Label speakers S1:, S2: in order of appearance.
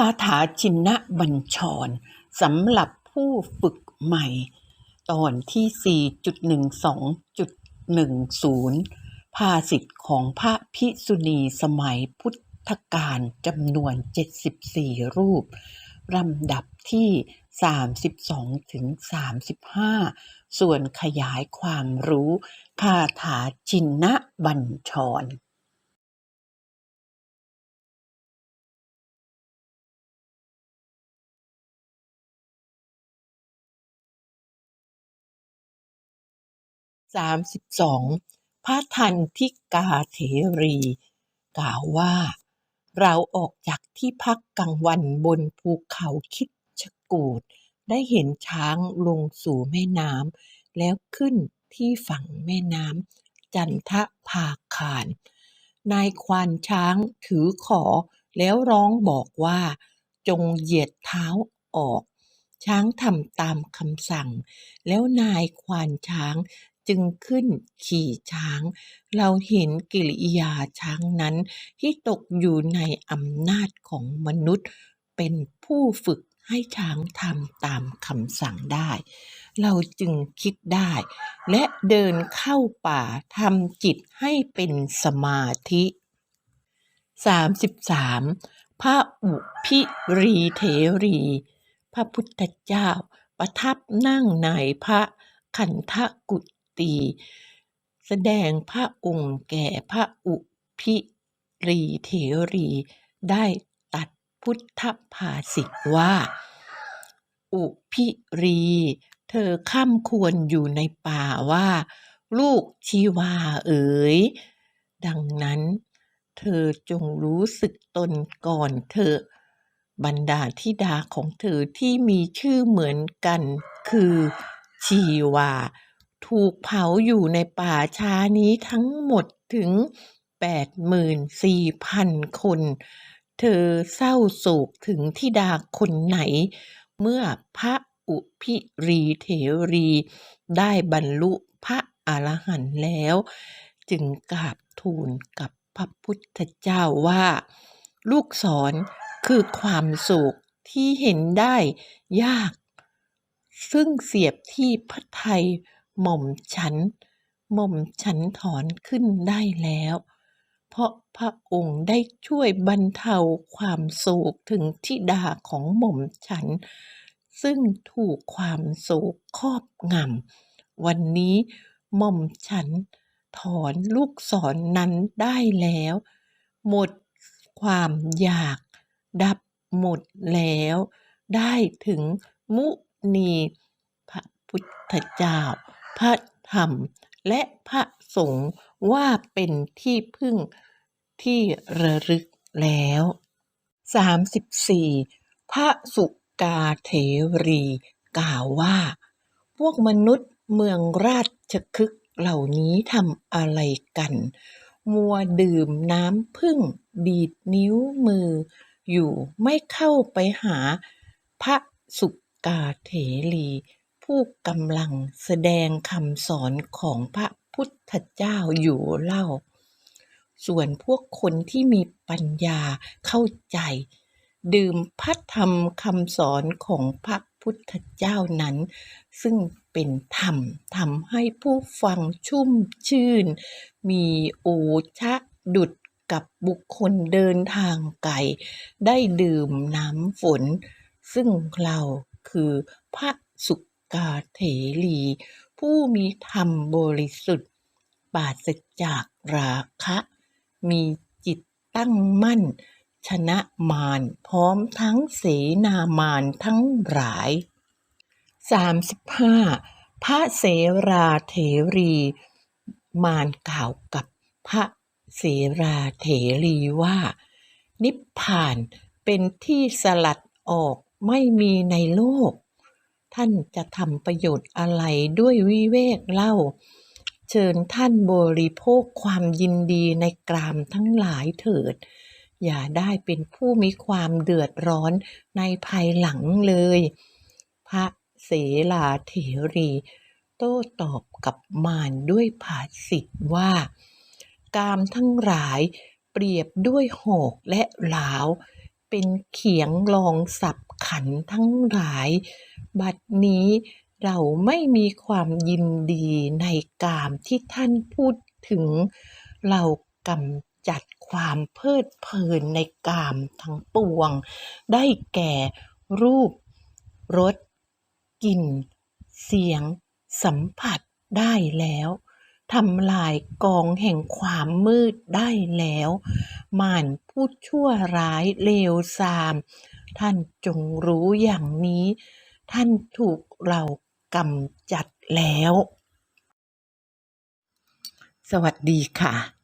S1: คาถาชินบัญชรสำหรับผู้ฝึกใหม่ ตอนที่ 4.12.10 ภาสิทธิ์ของพระภิกษุณีสมัยพุทธกาลจำนวน 74 รูปลำดับที่ 32 ถึง 35 ส่วนขยายความรู้คาถาชินบัญชร สามสิบสองพระทันทิกาเถรี กล่าวว่า เราออกจากที่พักกลางวันบนภูเขาคิดชกูดได้เห็นช้างลงสู่แม่น้ำแล้วขึ้นที่ฝั่งแม่น้ำจันทภาคารนายควานช้างถือขอแล้วร้องบอกว่า จงเหยียดเท้าออก ช้างทำตามคำสั่ง แล้วนายควานช้าง จึงขึ้นขี่ช้าง เราเห็นกิริยาช้างนั้นที่ตกอยู่ในอำนาจของมนุษย์ เป็นผู้ฝึกให้ช้างทำตามคำสั่งได้ เราจึงคิดได้ และเดินเข้าป่าทำจิตให้เป็นสมาธิ 33. พระอุพิรีเถรี พระพุทธเจ้าประทับนั่งในพระขันธกุ ฏีแสดงพระองค์แก่พระอุพิรีเถรีได้ตัดพุทธภาษิตว่า อุพิรี เธอข้ามควรอยู่ในป่าว่า ลูกชีวาเอ๋ย ดังนั้น เธอจงรู้สึกตนก่อนเถอบรรดาธิดาของเธอที่มีชื่อเหมือนกันคือชีวา ถูกเผาอยู่ในป่าช้านี้ทั้งหมดถึง 84,000 คน เธอเศร้าโศกถึงธิดาคนไหน เมื่อพระอุพิรีเถรีได้บรรลุพระอรหันต์แล้ว จึงกราบทูลกับพระพุทธเจ้าว่า ลูกศรคือความโศกที่เห็นได้ยาก ซึ่งเสียบที่พระทัย หม่อมฉัน หม่อมฉันถอนขึ้นได้แล้ว เพราะพระองค์ได้ช่วยบรรเทาความโศกถึงทิดาของหม่อมฉัน ซึ่งถูกความโศกครอบงำวันนี้หม่อมฉันถอนลูกศรนนั้นได้แล้ว หมดความอยากดับหมดแล้ว ได้ถึงมุนีพระพุทธเจ้า พระธรรม และพระสงฆ์ว่าเป็นที่พึ่งที่ระลึกแล้ว 34. พระสุกาเถรีกล่าวว่า พวกมนุษย์เมืองราชคฤห์เหล่านี้ทำอะไรกัน มัวดื่มน้ำผึ้งดีดนิ้วมือ อยู่ไม่เข้าไปหา พระสุกาเถรี ผู้กำลังแสดงคำสอนของพระพุทธเจ้าอยู่เล่า ส่วนพวกคนที่มีปัญญาเข้าใจ ดื่มพระธรรมคำสอนของพระพุทธเจ้านั้น ซึ่งเป็นธรรมทำให้ผู้ฟังชุ่มชื่น มีโอชะดุดกับบุคคลเดินทางไกลได้ดื่มน้ำฝน ซึ่งเราคือพระสุ กาเถรี ผู้มีธรรมบริสุทธิ์ ปราศจากราคะ มีจิตตั้งมั่น ชนะมารพร้อมทั้งเสนามารทั้งหลาย 35. พระเสราเถรี มารกล่าวกับพระเสราเถรีว่า นิพพานเป็นที่สลัดออกไม่มีในโลก ท่านจะทำประโยชน์อะไรด้วยวิเวกเล่า เชิญท่านบริโภคความยินดีในกรามทั้งหลายเถิด อย่าได้เป็นผู้มีความเดือดร้อนในภายหลังเลย พระเสลาเถรี โต้ตอบกับมารด้วยภาษิตว่า กามทั้งหลายเปรียบด้วยหอกและหลาว เป็นเขียงลองสับ ขันทั้งหลาย บัดนี้เราไม่มีความยินดีในกามที่ท่านพูดถึง เรากำจัดความเพลิดเพลินในกามทั้งปวง ได้แก่รูปรสกลิ่น เสียง สัมผัสได้แล้ว ทำลายกองแห่งความมืดได้แล้วมานผู้ชั่วร้ายเลวทราม ท่านจงรู้อย่างนี้ ท่านถูกเรากำจัดแล้ว สวัสดีค่ะ